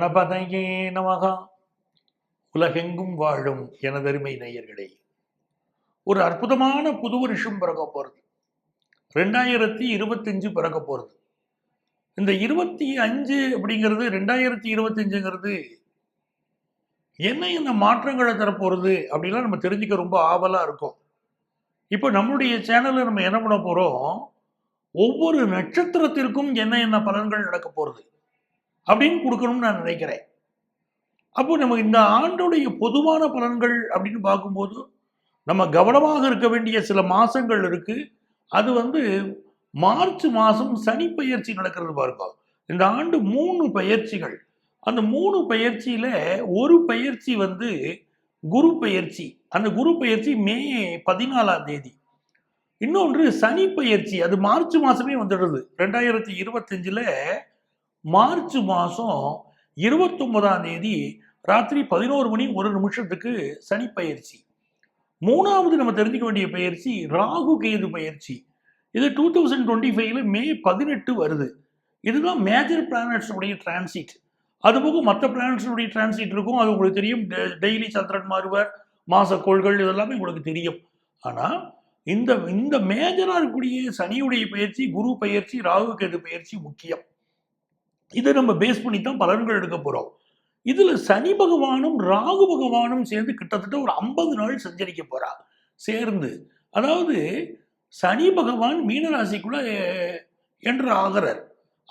கணபதையே நமகா. உலகெங்கும் வாழும் எனதருமை நேயர்களே ஒரு அற்புதமான புது வருஷம் பிறக்க போகிறது ரெண்டாயிரத்தி இருபத்தஞ்சு பிறக்க போகிறது இந்த இருபத்தி அஞ்சு அப்படிங்கிறது ரெண்டாயிரத்தி இருபத்தஞ்சுங்கிறது என்ன என்ன மாற்றங்களை தரப்போகிறது அப்படிலாம் நம்ம தெரிஞ்சுக்க ரொம்ப ஆவலாக இருக்கும். இப்போ நம்மளுடைய சேனலில் நம்ம என்ன பண்ண போகிறோம் ஒவ்வொரு நட்சத்திரத்திற்கும் என்ன என்ன பலன்கள் நடக்க போகிறது அப்படின்னு கொடுக்கணும்னு நான் நினைக்கிறேன். அப்போ நம்ம இந்த ஆண்டுடைய பொதுவான பலன்கள் அப்படின்னு பார்க்கும்போது நம்ம கவனமாக இருக்க வேண்டிய சில மாதங்கள் இருக்குது அது வந்து மார்ச் மாதம் சனி பயிற்சி நடக்கிறது பாருங்க. இந்த ஆண்டு மூணு பயிற்சிகள். அந்த மூணு பயிற்சியில் ஒரு பயிற்சி வந்து குரு பயிற்சி. அந்த குரு பயிற்சி மே பதினாலாம் தேதி. இன்னொன்று சனி பயிற்சி. அது மார்ச் மாதமே வந்துடுது. ரெண்டாயிரத்தி இருபத்தஞ்சில் மார்ச் மாதம் இருபத்தொன்பதாம் தேதி ராத்திரி பதினோரு மணி ஒரு நிமிஷத்துக்கு சனி பயிற்சி. மூணாவது நம்ம தெரிஞ்சுக்க வேண்டிய பயிற்சி ராகு கேது பயிற்சி. இது டூ தௌசண்ட் டுவெண்ட்டி ஃபைவ்ல மே பதினெட்டு வருது. இதுதான் மேஜர் பிளானட்ஸுடைய டிரான்சிட் அதுபோக மற்ற பிளானட்ஸுடைய டிரான்சிட் இருக்கும். அது உங்களுக்கு தெரியும். டெய்லி சந்திரன் மாறுவர் மாசக்கோள்கள் இதெல்லாமே உங்களுக்கு தெரியும். ஆனால் இந்த இந்த மேஜராக இருக்கக்கூடிய சனியுடைய பயிற்சி குரு பயிற்சி ராகு கேது பயிற்சி முக்கியம். இதை நம்ம பேஸ் பண்ணி தான் பலன்கள் எடுக்க போகிறோம் இதில் சனி பகவானும் ராகு பகவானும் சேர்ந்து கிட்டத்தட்ட ஒரு ஐம்பது நாள் சஞ்சரிக்க போகிறா சேர்ந்து. அதாவது சனி பகவான் மீனராசிக்குள்ள என்று ஆகிறார்.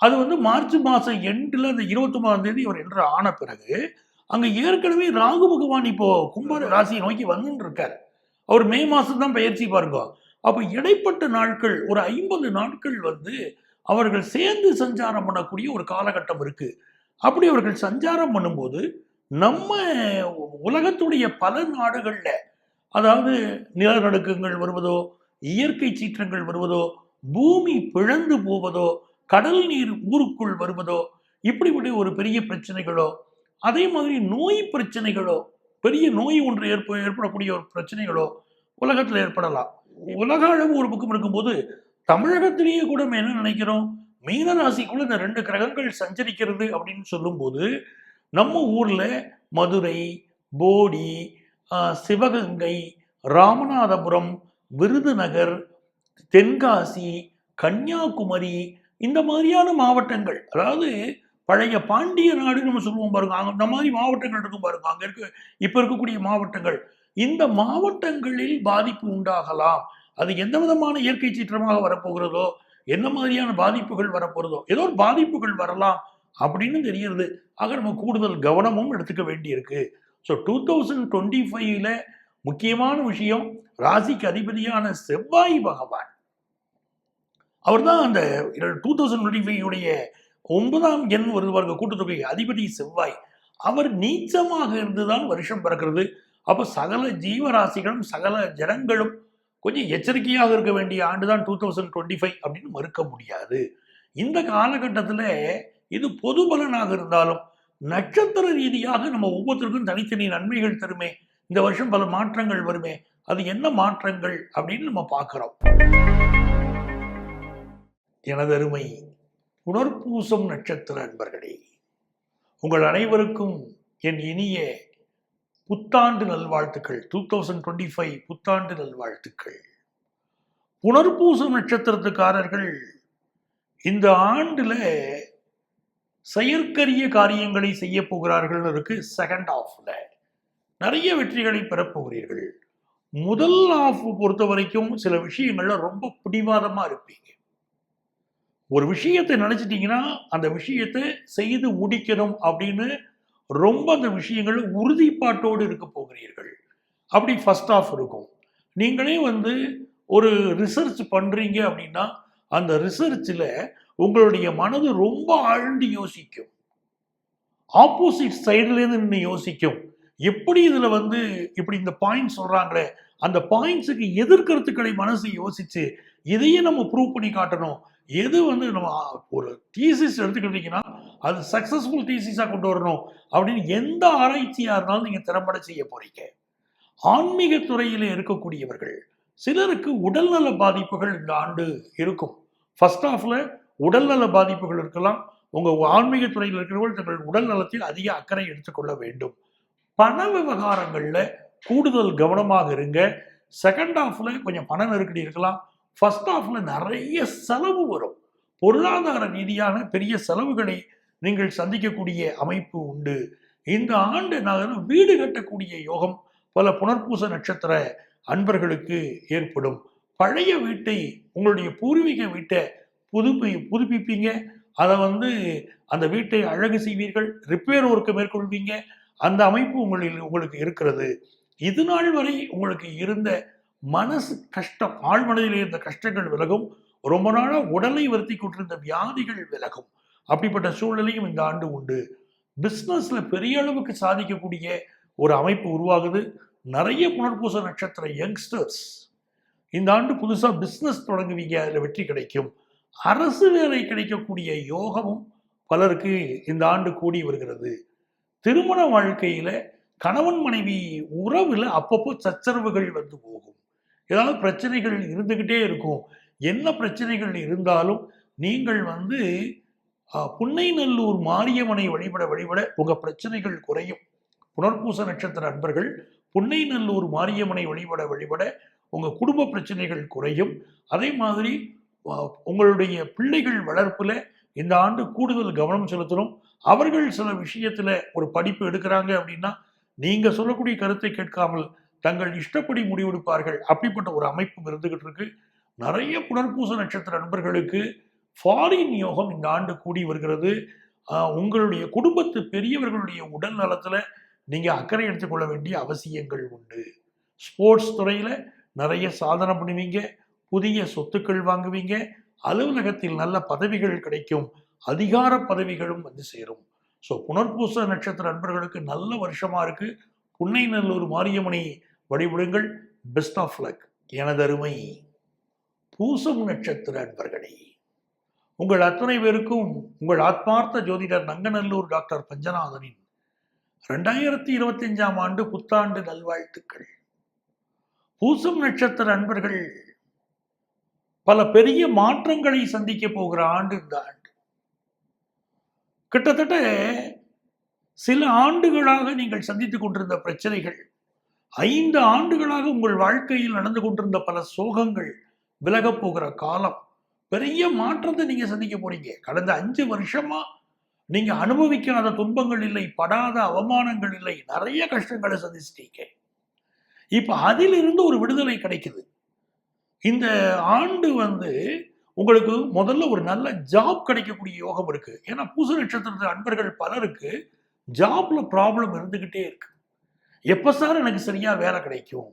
அது வந்து மார்ச் மாதம் எண்டில் அந்த இருபத்தொம்பதாம் தேதி அவர் என்று ஆன பிறகு அங்கே ஏற்கனவே ராகு பகவான் இப்போ கும்ப ராசியை நோக்கி வந்துன்னு இருக்கார். அவர் மே மாதம் தான் பயிற்சி பாருங்க. அப்போ இடைப்பட்ட நாட்கள் ஒரு ஐம்பது நாட்கள் வந்து அவர்கள் சேர்ந்து சஞ்சாரம் பண்ணக்கூடிய ஒரு காலகட்டம் இருக்கு. அப்படி அவர்கள் சஞ்சாரம் பண்ணும்போது நம்ம உலகத்துடைய பல நாடுகளில் அதாவது நிலநடுக்கங்கள் வருவதோ இயற்கை சீற்றங்கள் வருவதோ பூமி பிழந்து போவதோ கடல் நீர் ஊருக்குள் வருவதோ இப்படிப்பட்ட ஒரு பெரிய பிரச்சனைகளோ அதே மாதிரி நோய் பிரச்சனைகளோ பெரிய நோய் ஒன்று ஏற்ப ஏற்படக்கூடிய ஒரு பிரச்சனைகளோ உலகத்தில் ஏற்படலாம். உலக அளவு ஒரு பக்கம் இருக்கும்போது தமிழகத்திலேயே கூட நம்ம என்ன நினைக்கிறோம்? மீன ராசிக்குள்ள இந்த ரெண்டு கிரகங்கள் சஞ்சரிக்கிறது அப்படின்னு சொல்லும்போது நம்ம ஊர்ல மதுரை போடி சிவகங்கை ராமநாதபுரம் விருதுநகர் தென்காசி கன்னியாகுமரி இந்த மாதிரியான மாவட்டங்கள் அதாவது பழைய பாண்டிய நாடு நம்ம சொல்லுவோம் பாருங்க. அங்க இந்த மாதிரி மாவட்டங்கள் இருக்கும் பாருங்க. அங்க இருக்க இப்ப இருக்கக்கூடிய மாவட்டங்கள். இந்த மாவட்டங்களில் பாதிப்பு உண்டாகலாம். அது எந்த விதமான இயற்கை சீற்றமாக வரப்போகிறதோ என்ன மாதிரியான பாதிப்புகள் வரப்போகிறதோ ஏதோ ஒரு பாதிப்புகள் வரலாம் அப்படின்னு தெரியுது ஆக நம்ம கூடுதல் கவனமும் எடுத்துக்க வேண்டியிருக்கு. ஸோ டூ தௌசண்ட் டுவெண்ட்டி ஃபைவ்ல முக்கியமான விஷயம் ராசிக்கு அதிபதியான செவ்வாய் பகவான். அவர் தான் அந்த டூ தௌசண்ட் டுவெண்ட்டி ஃபைவ் உடைய ஒன்பதாம் எண் வருது கூட்டத்தொகை கூட்டுத்தொகை அதிபதி செவ்வாய். அவர் நீச்சமாக இருந்துதான் வருஷம் பிறக்கிறது. அப்போ சகல ஜீவராசிகளும் சகல ஜனங்களும் கொஞ்சம் எச்சரிக்கையாக இருக்க வேண்டிய ஆண்டு தான் டூ தௌசண்ட் டுவெண்ட்டி ஃபைவ் அப்படின்னு மறுக்க முடியாது. இந்த காலகட்டத்தில் இது பொது பலனாக இருந்தாலும் நட்சத்திர ரீதியாக நம்ம ஒவ்வொருத்தருக்கும் தனித்தனி நன்மைகள் தருமே. இந்த வருஷம் பல மாற்றங்கள் வருமே. அது என்ன மாற்றங்கள் அப்படின்னு நம்ம பார்க்குறோம். எனதருமை புனர்பூசம் நட்சத்திர அன்பர்களே உங்கள் அனைவருக்கும் என் இனிய புத்தாண்டு நல்வாழ்த்துக்கள். டூ தௌசண்ட் டுவெண்ட்டி ஃபைவ் புத்தாண்டு நல்வாழ்த்துக்கள். புனர்பூசம் நட்சத்திரத்துக்காரர்கள் இந்த ஆண்டுல செயற்கரிய காரியங்களை செய்ய போகிறார்கள் இருக்கு செகண்ட் ஆஃப்ல நிறைய வெற்றிகளை பெறப்போகிறீர்கள் முதல் ஆஃப் பொறுத்த வரைக்கும் சில விஷயங்கள்ல ரொம்ப பிடிவாதமா இருப்பீங்க. ஒரு விஷயத்தை நினைச்சிட்டீங்கன்னா அந்த விஷயத்தை செய்து முடிக்கணும் அப்படின்னு ரொம்ப அந்த விஷயங்கள் உறுதிப்பாட்டோடு இருக்க போகிறீர்கள். அப்படி ஃபஸ்ட் ஆஃப் இருக்கும். நீங்களே வந்து ஒரு ரிசர்ச் பண்ணுறீங்க அப்படின்னா அந்த ரிசர்ச்சில் உங்களுடைய மனது ரொம்ப ஆழ்ந்து யோசிக்கும். ஆப்போசிட் சைட்லேருந்து நின்று யோசிக்கும். எப்படி இதில் வந்து இப்படி இந்த பாயிண்ட் சொல்கிறாங்களே அந்த பாயிண்ட்ஸுக்கு எதிர்கருத்துக்களை மனசு யோசித்து இதையே நம்ம ப்ரூவ் பண்ணி காட்டணும். எது வந்து நம்ம ஒரு தீசிஸ் எடுத்துக்கிட்டீங்கன்னா அது சக்ஸஸ்ஃபுல் தீசிஸாக கொண்டு வரணும் அப்படின்னு எந்த ஆராய்ச்சியாக இருந்தாலும் நீங்கள் திறம்பட செய்ய போறீங்க. ஆன்மீக துறையில் இருக்கக்கூடியவர்கள் சிலருக்கு உடல்நல பாதிப்புகள் இந்த ஆண்டு இருக்கும். ஃபர்ஸ்ட் ஆஃபில் உடல்நல பாதிப்புகள் இருக்கலாம். உங்கள் ஆன்மீக துறையில் இருக்கிறவர்கள் தங்கள் உடல் நலத்தில் அதிக அக்கறை எடுத்துக்கொள்ள வேண்டும். பண விவகாரங்களில் கூடுதல் கவனமாக இருங்க. செகண்ட் ஹாஃப்ல கொஞ்சம் பண நெருக்கடி இருக்கலாம். ஃபர்ஸ்ட் ஹாஃப்ல நிறைய செலவு வரும். பொருளாதார ரீதியான பெரிய செலவுகளை நீங்கள் சந்திக்கக்கூடிய அமைப்பு உண்டு. இந்த ஆண்டு நான் வீடு கட்டக்கூடிய யோகம் பல புனர்பூச நட்சத்திர அன்பர்களுக்கு ஏற்படும். பழைய வீட்டை உங்களுடைய பூர்வீக வீட்டை புதுப்பி புதுப்பிப்பீங்க. அதை வந்து அந்த வீட்டை அழகு செய்வீர்கள் ரிப்பேர் ஒர்க்கு மேற்கொள்வீங்க. அந்த அமைப்பு உங்களில் உங்களுக்கு இருக்கிறது. இது நாள் வரை உங்களுக்கு இருந்த மனசு கஷ்டம் ஆழ்மனதில் இருந்த கஷ்டங்கள் விலகும். ரொம்ப நாளாக உடலை வருத்தி கொண்டிருந்த வியாதிகள் விலகும். அப்படிப்பட்ட சூழ்நிலையும் இந்த ஆண்டு உண்டு. பிஸ்னஸில் பெரிய அளவுக்கு சாதிக்கக்கூடிய ஒரு அமைப்பு உருவாகுது. நிறைய புனர்பூச நட்சத்திர யங்ஸ்டர்ஸ் இந்த ஆண்டு புதுசாக பிஸ்னஸ் தொடங்குவீங்க அதில் வெற்றி கிடைக்கும். அரசு வேலை கிடைக்கக்கூடிய யோகமும் பலருக்கு இந்த ஆண்டு கூடி வருகிறது. திருமண வாழ்க்கையில் கணவன் மனைவி உறவில் அப்பப்போ சச்சரவுகள் வந்து போகும். ஏதாவது பிரச்சனைகள் இருந்துக்கிட்டே இருக்கும். என்ன பிரச்சனைகள் இருந்தாலும் நீங்கள் வந்து புன்னைநல்லூர் மாரியம்மனை வழிபட வழிபட உங்கள் பிரச்சனைகள் குறையும். புனர்பூச நட்சத்திர அன்பர்கள் புன்னைநல்லூர் மாரியம்மனை வழிபட வழிபட உங்கள் குடும்ப பிரச்சனைகள் குறையும். அதே மாதிரி உங்களுடைய பிள்ளைகள் வளர்ப்பில் இந்த ஆண்டு கூடுதல் கவனம் செலுத்தணும். அவர்கள் சில விஷயத்தில் ஒரு படிப்பு எடுக்கிறாங்க அப்படின்னா நீங்கள் சொல்லக்கூடிய கருத்தை கேட்காமல் தங்கள் இஷ்டப்படி முடிவெடுப்பார்கள். அப்படிப்பட்ட ஒரு அமைப்பு இருந்துகிட்டு இருக்கு. நிறைய புனர்பூச நட்சத்திர நண்பர்களுக்கு ஃபாரின் யோகம் இந்த ஆண்டு கூடி வருகிறது. உங்களுடைய குடும்பத்து பெரியவர்களுடைய உடல் நலத்தில் நீங்கள் அக்கறை எடுத்துக்கொள்ள வேண்டிய அவசியங்கள் உண்டு. ஸ்போர்ட்ஸ் துறையில் நிறைய சாதனை பண்ணுவீங்க புதிய சொத்துக்கள் வாங்குவீங்க. அலுவலகத்தில் நல்ல பதவிகள் கிடைக்கும். அதிகார பதவிகளும் வந்து சேரும். ஸோ புனர்பூச நட்சத்திர நண்பர்களுக்கு நல்ல வருஷமா இருக்கு. புன்னைநல்லூர் மாரியம்மனை வழிபடுங்கள். பெஸ்ட் ஆஃப் லக் எனதருமை. பூசம் நட்சத்திர அன்பர்களே. உங்கள் அத்தனை பேருக்கும் உங்கள் ஆத்மார்த்த ஜோதிடர் நங்கநல்லூர் டாக்டர் பஞ்சநாதனின் ரெண்டாயிரத்தி இருபத்தி அஞ்சாம் ஆண்டு புத்தாண்டு நல்வாழ்த்துக்கள். பூசம் நட்சத்திர அன்பர்கள் பல பெரிய மாற்றங்களை சந்திக்க போகிற ஆண்டு இந்த ஆண்டு. கிட்டத்தட்ட சில ஆண்டுகளாக நீங்கள் சந்தித்துக் கொண்டிருந்த பிரச்சனைகள் ஐந்து ஆண்டுகளாக உங்கள் வாழ்க்கையில் நடந்து கொண்டிருந்த பல சோகங்கள் விலகப் போகிற காலம். பெரிய மாற்றத்தை நீங்க சந்திக்க போறீங்க. கடந்த அஞ்சு வருஷமா நீங்க அனுபவிக்காத துன்பங்கள் இல்லை படாத அவமானங்கள் இல்லை நிறைய கஷ்டங்களை சந்திச்சிட்டீங்க. இப்ப அதிலிருந்து ஒரு விடுதலை கிடைக்குது. இந்த ஆண்டு வந்து உங்களுக்கு முதல்ல ஒரு நல்ல ஜாப் கிடைக்கக்கூடிய யோகம் இருக்கு. ஏன்னா பூச நட்சத்திரத்து அன்பர்கள் பலருக்கு ஜாப்ல ப்ராப்ளம் இருந்துகிட்டே இருக்கு. எப்போ சார் எனக்கு சரியா வேலை கிடைக்கும்?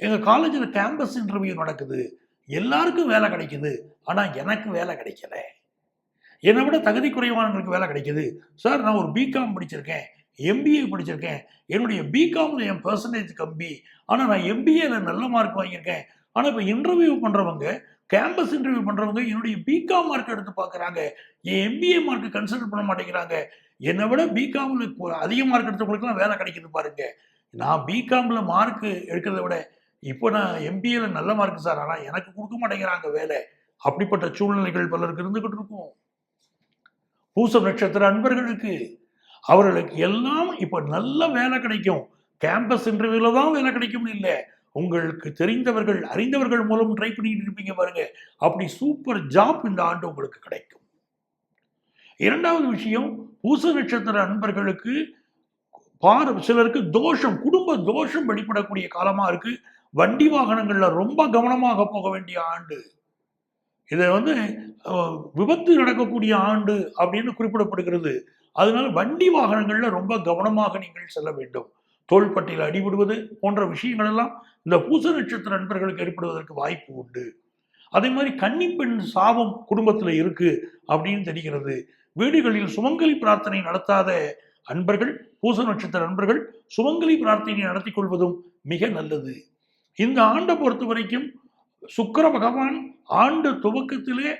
எங்க காலேஜில் கேம்பஸ் இன்டர்வியூ நடக்குது. எல்லாருக்கும் வேலை கிடைக்குது. ஆனால் எனக்கு வேலை கிடைக்கல. என்னை விட தகுதி குறைவானவங்களுக்கு வேலை கிடைக்குது. சார் நான் ஒரு பிகாம் படிச்சிருக்கேன். எம்பிஏ படிச்சிருக்கேன். என்னுடைய பிகாமில் என் பெர்சன்டேஜ் கம்மி. ஆனால் நான் எம்பிஏல நல்ல மார்க் வாங்கியிருக்கேன். ஆனால் இப்போ இன்டர்வியூ பண்ணுறவங்க கேம்பஸ் இன்டர்வியூ பண்ணுறவங்க என்னுடைய பிகாம் மார்க் எடுத்து பார்க்குறாங்க என் எம்பிஏ மார்க்கை கன்சிடர் பண்ண மாட்டேங்கிறாங்க. என்னை விட பிகாமில் அதிக மார்க் எடுத்தவங்களுக்குலாம் வேலை கிடைக்குது பாருங்க. நான் பிகாமில் மார்க் எடுக்கிறத விட இப்போ நான் எம்பிஏல நல்ல மார்க் சார் ஆனால் எனக்கு கொடுக்க மாட்டேங்கிறாங்க வேலை. அப்படிப்பட்ட சூழ்நிலைகள் பலருக்கு இருந்துகிட்டு இருக்கும். பூசம் நட்சத்திர அன்பர்களுக்கு அவர்களுக்கு எல்லாம் இப்போ நல்ல வேலை கிடைக்கும். கேம்பஸ் இன்டர்வியூல தான் வேலை கிடைக்கும்னு இல்லை. உங்களுக்கு தெரிந்தவர்கள் அறிந்தவர்கள் மூலம் ட்ரை பண்ணிட்டு இருப்பீங்க பாருங்க. அப்படி சூப்பர் ஜாப் இந்த ஆண்டு உங்களுக்கு கிடைக்கும். இரண்டாவது விஷயம் பூச நட்சத்திர அன்பர்களுக்கு பார் சிலருக்கு தோஷம் குடும்ப தோஷம் வெளிப்படக்கூடிய காலமாக இருக்குது வண்டி வாகனங்களில் ரொம்ப கவனமாக போக வேண்டிய ஆண்டு. இதை வந்து விபத்து நடக்கக்கூடிய ஆண்டு அப்படின்னு குறிப்பிடப்படுகிறது. அதனால வண்டி வாகனங்களில் ரொம்ப கவனமாக நீங்கள் செல்ல வேண்டும். தோள்பட்டையில் அடிபடுவது போன்ற விஷயங்கள் எல்லாம் இந்த பூச நட்சத்திர நண்பர்களுக்கு ஏற்படுவதற்கு வாய்ப்பு உண்டு. அதே மாதிரி கன்னிப்பெண் சாபம் குடும்பத்தில் இருக்கு அப்படின்னு தெரிகிறது. வீடுகளில் சுமங்கலி பிரார்த்தனை நடத்தாத அன்பர்கள் பூச நட்சத்திர அன்பர்கள் சுமங்கலி பிரார்த்தனை நடத்தி கொள்வதும் மிக நல்லது. இந்த ஆண்டை பொறுத்த வரைக்கும் சுக்கர பகவான் ஆண்டு துவக்கத்திலே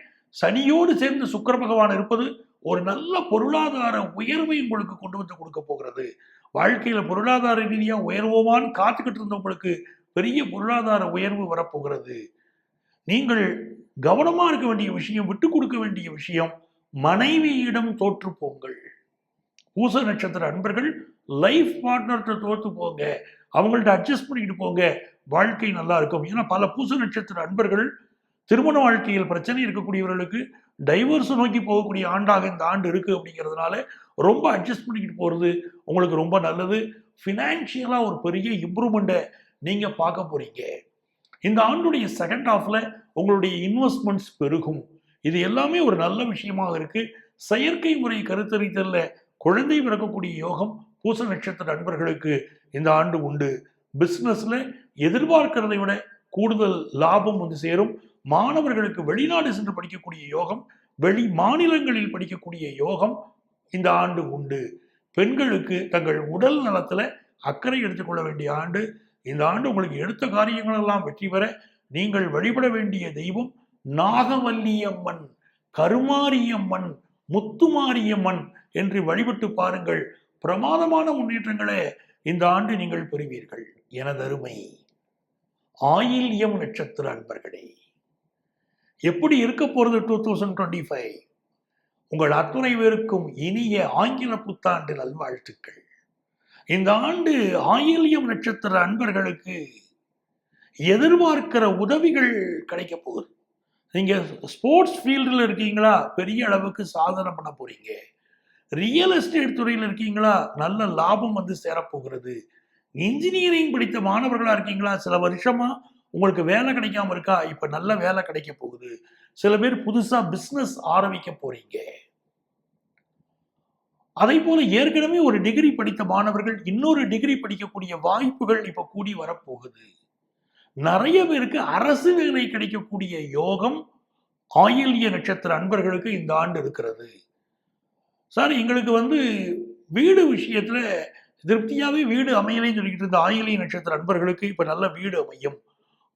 சனியோடு சேர்ந்து சுக்கர பகவான் இருப்பது ஒரு நல்ல பொருளாதார உயர்வை உங்களுக்கு கொண்டு வந்து கொடுக்க போகிறது. வாழ்க்கையில பொருளாதார ரீதியாக உயர்வோமான்னு காத்துக்கிட்டு இருந்தவங்களுக்கு பெரிய பொருளாதார உயர்வு வரப்போகிறது. நீங்கள் கவனமா இருக்க வேண்டிய விஷயம் விட்டு கொடுக்க வேண்டிய விஷயம் மனைவியிடம் தோற்று போங்கள். பூச நட்சத்திர அன்பர்கள் லைஃப் பார்ட்னர்கிட்ட தோற்று போங்க. அவங்கள்ட்ட அட்ஜஸ்ட் பண்ணிக்கிட்டு போங்க. வாழ்க்கை நல்லா இருக்கும். ஏன்னா பல பூச நட்சத்திர அன்பர்கள் திருமண வாழ்க்கையில் பிரச்சனை இருக்கக்கூடியவர்களுக்கு டைவர்ஸ் நோக்கி போகக்கூடிய ஆண்டாக இந்த ஆண்டு இருக்குது அப்படிங்கிறதுனால ரொம்ப அட்ஜஸ்ட் பண்ணிக்கிட்டு போகிறது உங்களுக்கு ரொம்ப நல்லது. ஃபினான்ஷியலாக ஒரு பெரிய இம்ப்ரூவ்மெண்ட்டை நீங்கள் பார்க்க போறீங்க. இந்த ஆண்டுடைய செகண்ட் ஹாஃப்ல உங்களுடைய இன்வெஸ்ட்மெண்ட்ஸ் பெருகும். இது எல்லாமே ஒரு நல்ல விஷயமாக இருக்குது செயற்கை முறை கருத்தரித்தலில் குழந்தை பிறக்கக்கூடிய யோகம் பூச நட்சத்திர நண்பர்களுக்கு இந்த ஆண்டு உண்டு. பிஸ்னஸில் எதிர்பார்க்கிறதை விட கூடுதல் லாபம் வந்து சேரும். மாணவர்களுக்கு வெளிநாடு சென்று படிக்கக்கூடிய யோகம் வெளி மாநிலங்களில் படிக்கக்கூடிய யோகம் இந்த ஆண்டு உண்டு. பெண்களுக்கு தங்கள் உடல் நலத்தில் அக்கறை எடுத்துக்கொள்ள வேண்டிய ஆண்டு. இந்த ஆண்டு உங்களுக்கு எடுத்த காரியங்களெல்லாம் வெற்றி பெற நீங்கள் வழிபட வேண்டிய தெய்வம் நாகவல்லியம்மன் கருமாரியம்மன் முத்துமாரியம்மன் என்று வழிபட்டு பாருங்கள். பிரமாதமான முன்னேற்றங்களை இந்த ஆண்டு நீங்கள் பெறுவீர்கள். எனதருமை ஆயில்யம் நட்சத்திர அன்பர்களே எப்படி இருக்க போறது டூ தௌசண்ட் டுவெண்ட்டி ஃபைவ் உங்கள் அத்துணை பேருக்கும் இனிய ஆங்கில புத்தாண்டு நல்வாழ்த்துக்கள். இந்த ஆண்டு ஆயில்யம் நட்சத்திர அன்பர்களுக்கு எதிர்பார்க்கிற உதவிகள் கிடைக்க போகுது. நீங்க ஸ்போர்ட்ஸ் ஃபீல்டில் இருக்கீங்களா? பெரிய அளவுக்கு சாதனை பண்ண போறீங்க. ரியல் எஸ்டேட் துறையில் இருக்கீங்களா? நல்ல லாபம் வந்து சேரப்போகிறது. இன்ஜினியரிங் படித்த மாணவர்களா இருக்கீங்களா? சில வருஷமா உங்களுக்கு வேலை கிடைக்காம இருக்கா? இப்ப நல்ல வேலை கிடைக்க போகுது. சில பேர் புதுசா பிசினஸ் ஆரம்பிக்க போறீங்க. அதே போல ஏற்கனவே ஒரு டிகிரி படித்த மாணவர்கள் இன்னொரு டிகிரி படிக்கக்கூடிய வாய்ப்புகள் இப்ப கூடி வரப்போகுது. நிறைய பேருக்கு அரசு வேலை கிடைக்கக்கூடிய யோகம் ஆயில்ய நட்சத்திர அன்பர்களுக்கு இந்த ஆண்டு இருக்கிறது. சார் எங்களுக்கு வந்து வீடு விஷயத்தில் திருப்தியாகவே வீடு அமையலைன்னு சொல்லிக்கிட்டு இருந்த ஆயிலை நட்சத்திர நண்பர்களுக்கு இப்போ நல்ல வீடு அமையும்.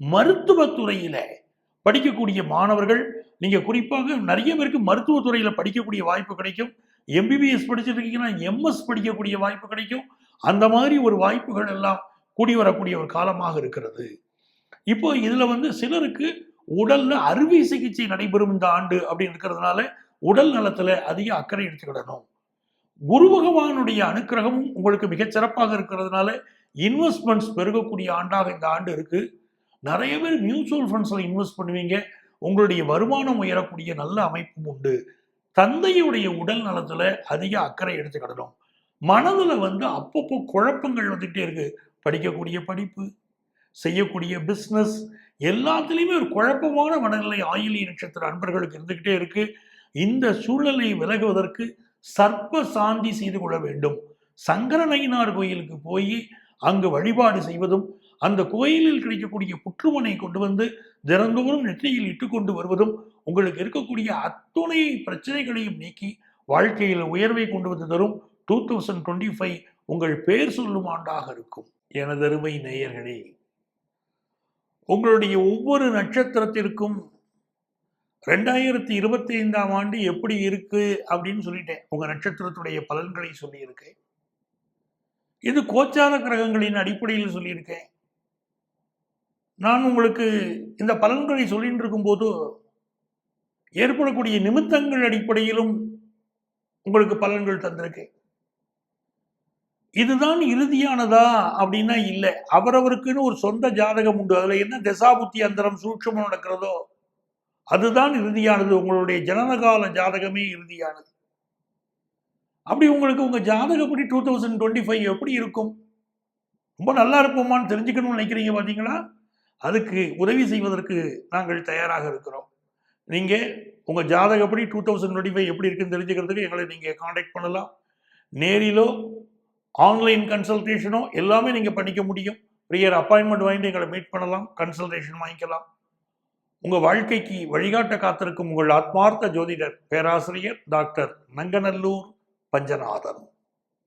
மருத்துவத்துறையில் படிக்கக்கூடிய மாணவர்கள் நீங்கள் குறிப்பாக நிறைய பேருக்கு மருத்துவத்துறையில் படிக்கக்கூடிய வாய்ப்பு கிடைக்கும். எம்பிபிஎஸ் படிச்சிருக்கீங்கன்னா எம்எஸ் படிக்கக்கூடிய வாய்ப்பு கிடைக்கும். அந்த மாதிரி ஒரு வாய்ப்புகள் எல்லாம் கூடி வரக்கூடிய ஒரு காலமாக இருக்கிறது. இப்போ இதில் வந்து சிலருக்கு உடலில் அறுவை சிகிச்சை நடைபெறும் இந்த ஆண்டு அப்படின்னு இருக்கிறதுனால உடல் நலத்துல அதிக அக்கறை எடுத்துக்கிடணும். குரு பகவானுடைய அனுக்கிரகமும் உங்களுக்கு மிகச்சிறப்பாக இருக்கிறதுனால இன்வெஸ்ட்மெண்ட்ஸ் பெருகக்கூடிய ஆண்டாக இந்த ஆண்டு இருக்கு. நிறைய பேர் மியூச்சுவல் ஃபண்ட்ஸ்ல இன்வெஸ்ட் பண்ணுவீங்க. உங்களுடைய வருமானம் உயரக்கூடிய நல்ல அமைப்பும் உண்டு. தந்தையுடைய உடல் நலத்துல அதிக அக்கறை எடுத்துக்கிடணும். மனதுல வந்து அப்பப்போ குழப்பங்கள் வந்துகிட்டே இருக்கு. படிக்கக்கூடிய படிப்பு செய்யக்கூடிய பிஸ்னஸ் எல்லாத்துலேயுமே ஒரு குழப்பமான மனநிலை ஆயிலி நட்சத்திர அன்பர்களுக்கு இருந்துக்கிட்டே இருக்குது இந்த சூழலை விலகுவதற்கு சர்ப்ப சாந்தி செய்து கொள்ள வேண்டும். சங்கரநயினார் கோயிலுக்கு போய் அங்கு வழிபாடு செய்வதும் அந்த கோயிலில் கிடைக்கக்கூடிய புற்றுமனை கொண்டு வந்து தினந்தோறும் நெற்றியில் இட்டுக்கொண்டு வருவதும் உங்களுக்கு இருக்கக்கூடிய அத்துணை பிரச்சனைகளையும் நீக்கி வாழ்க்கையில் உயர்வை கொண்டு வந்து தரும் டூ தௌசண்ட் டுவெண்ட்டி ஃபைவ் உங்கள் பேர் சொல்லும் ஆண்டாக இருக்கும். எனதருமை நேயர்களே உங்களுடைய ஒவ்வொரு நட்சத்திரத்திற்கும் ரெண்டாயிரத்தி இருபத்தி ஐந்தாம் ஆண்டு எப்படி இருக்கு அப்படின்னு சொல்லிட்டேன். உங்க நட்சத்திரத்துடைய பலன்களை சொல்லியிருக்கேன். இது கோச்சார கிரகங்களின் அடிப்படையில் சொல்லியிருக்கேன். நான் உங்களுக்கு இந்த பலன்களை சொல்லிட்டு இருக்கும்போது ஏற்படக்கூடிய நிமித்தங்கள் அடிப்படையிலும் உங்களுக்கு பலன்கள் தந்திருக்கேன். இதுதான் இறுதியானதா அப்படின்னா இல்லை. அவரவருக்குன்னு ஒரு சொந்த ஜாதகம் உண்டு. அதில் என்ன திசாபுத்தி அந்தரம் சூட்சமம் நடக்கிறதோ அதுதான் இறுதியானது. உங்களுடைய ஜனனகால ஜாதகமே இறுதியானது. அப்படி உங்களுக்கு உங்கள் ஜாதகப்படி டூ தௌசண்ட் டுவெண்ட்டி ஃபைவ் எப்படி இருக்கும்? ரொம்ப நல்லா இருப்போமான்னு தெரிஞ்சுக்கணும்னு நினைக்கிறீங்க பார்த்தீங்களா? அதுக்கு உதவி செய்வதற்கு நாங்கள் தயாராக இருக்கிறோம். நீங்கள் உங்கள் ஜாதகப்படி டூ தௌசண்ட் டுவெண்ட்டி ஃபைவ் எப்படி இருக்குன்னு தெரிஞ்சுக்கிறதுக்கு எங்களை நீங்கள் காண்டாக்ட் பண்ணலாம். நேரிலோ ஆன்லைன் கன்சல்டேஷனோ எல்லாமே நீங்கள் பண்ணிக்க முடியும். ப்ரியர் அப்பாயின்மெண்ட் வாங்கிட்டு எங்களை மீட் பண்ணலாம். கன்சல்டேஷன் வாங்கிக்கலாம். உங்கள் வாழ்க்கைக்கு வழிகாட்ட காத்திருக்கும் உங்கள் ஆத்மார்த்த ஜோதிடர் பேராசிரியர் டாக்டர் நங்கநல்லூர் பஞ்சநாதன்.